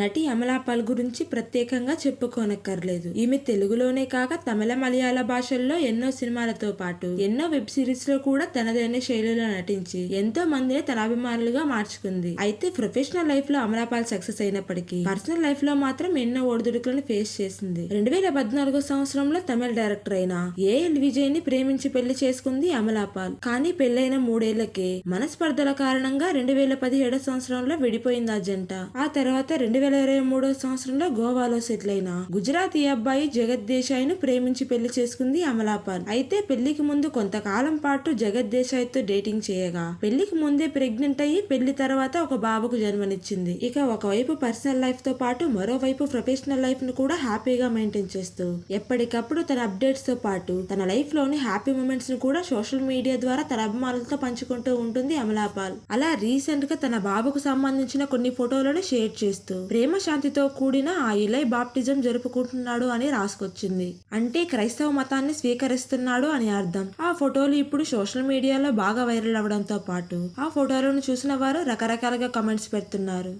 నటి అమలాపాల్ గురించి ప్రత్యేకంగా చెప్పుకోనక్కర్లేదు. ఈమె తెలుగులోనే కాక తమిళ మలయాళ భాషల్లో ఎన్నో సినిమాలతో పాటు ఎన్నో వెబ్ సిరీస్లో కూడా తనదైన శైలిలో నటించి ఎంతో మందిని తన అభిమానులుగా మార్చుకుంది. అయితే ప్రొఫెషనల్ లైఫ్లో అమలాపాల్ సక్సెస్ అయినప్పటికీ పర్సనల్ లైఫ్లో మాత్రం ఎన్నో ఒడిదుడుకులను ఫేస్ చేసింది. రెండు వేల పద్నాలుగో సంవత్సరంలో తమిళ డైరెక్టర్ అయిన ఏఎల్ విజయ్ని ప్రేమించి పెళ్ళి చేసుకుంది అమలాపాల్. కానీ పెళ్ళైన మూడేళ్ళకే మనస్పర్ధల కారణంగా రెండు వేల పదిహేడో సంవత్సరంలో విడిపోయింది ఆ జంట ఆ తర్వాత రెండు వేల ఇరవై మూడో సంవత్సరంలో గోవాలో సెటిల్ అయిన గుజరాతీ అబ్బాయి జగత్ దేశాయ్ను ప్రేమించి పెళ్ళి చేసుకుంది అమలాపాల్ అయితే పెళ్ళికి ముందు కొంతకాలం పాటు జగత్ దేశాయ్తో డేటింగ్ చేయగా పెళ్ళికి ముందే ప్రెగ్నెంట్ అయ్యి పెళ్ళి తర్వాత ఒక బాబుకు జన్మనిచ్చింది. ఇక ఒకవైపు పర్సనల్ లైఫ్తో పాటు మరోవైపు ప్రొఫెషనల్ లైఫ్ను కూడా హ్యాపీగా మెయింటైన్ చేస్తూ ఎప్పటికప్పుడు తన అప్డేట్స్తో పాటు తన లైఫ్లోని హ్యాపీ మూమెంట్స్ను కూడా సోషల్ మీడియా ద్వారా తన అభిమానులతో పంచుకుంటూ ఉంటుంది అమలాపాల్ అలా రీసెంట్గా తన బాబుకు సంబంధించిన కొన్ని ఫోటోలను షేర్ చేస్తూ ప్రేమ శాంతితో కూడిన ఆ ఇలై బాప్టిజం జరుపుకుంటున్నాడు అని రాసుకొచ్చింది. అంటే క్రైస్తవ మతాన్ని స్వీకరిస్తున్నాడు అని అర్థం. ఆ ఫోటోలు ఇప్పుడు సోషల్ మీడియాలో బాగా వైరల్ అవడంతో పాటు ఆ ఫోటోలను చూసిన వారు రకరకాలుగా కామెంట్స్ పెడుతున్నారు.